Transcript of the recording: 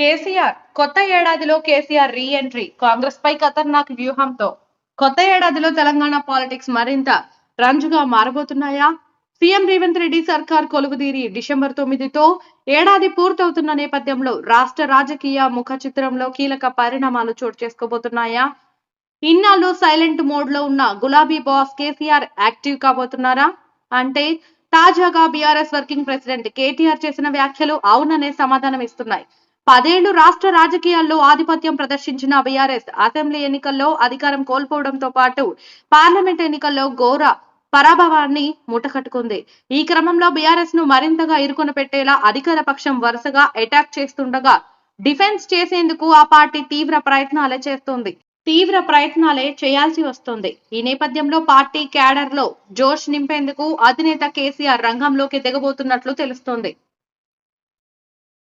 కేసీఆర్ కొత్త ఏడాదిలో KCR re entry Congress పై ఖతర్నాక్ వ్యూహంతో. కొత్త ఏడాదిలో తెలంగాణ పాలిటిక్స్ మరింత రంజుగా మారబోతున్నాయా? సీఎం రేవంత్ రెడ్డి సర్కార్ కొలువుదీరి డిసెంబర్ తొమ్మిదితో ఏడాది పూర్తవుతున్న నేపథ్యంలో రాష్ట్ర రాజకీయ ముఖ చిత్రంలో కీలక పరిణామాలు చోటు చేసుకోబోతున్నాయా? ఇన్నాళ్ళు సైలెంట్ మోడ్లో ఉన్న గులాబీ బాస్ కేసీఆర్ యాక్టివ్ కాబోతున్నారా? అంటే తాజాగా బీఆర్ఎస్ వర్కింగ్ ప్రెసిడెంట్ కేటీఆర్ చేసిన వ్యాఖ్యలు అవుననే సమాధానం ఇస్తున్నాయి. పదేళ్ళు రాష్ట్ర రాజకీయాల్లో ఆధిపత్యం ప్రదర్శించిన బీఆర్ఎస్ అసెంబ్లీ ఎన్నికల్లో అధికారం కోల్పోవడంతో పాటు పార్లమెంట్ ఎన్నికల్లో ఘోర పరాభవాన్ని మూటకట్టుకుంది ఈ క్రమంలో బీఆర్ఎస్ను మరింతగా ఇరుకున పెట్టేలా అధికార పక్షం వరుసగా అటాక్ చేస్తుండగా డిఫెన్స్ చేసేందుకు ఆ పార్టీ తీవ్ర ప్రయత్నాలే చేస్తోంది. తీవ్ర ప్రయత్నాలే చేయాల్సి వస్తుంది. ఈ నేపథ్యంలో పార్టీ క్యాడర్లో జోష్ నింపేందుకు అధినేత కేసీఆర్ రంగంలోకి దిగబోతున్నట్లు తెలుస్తోంది.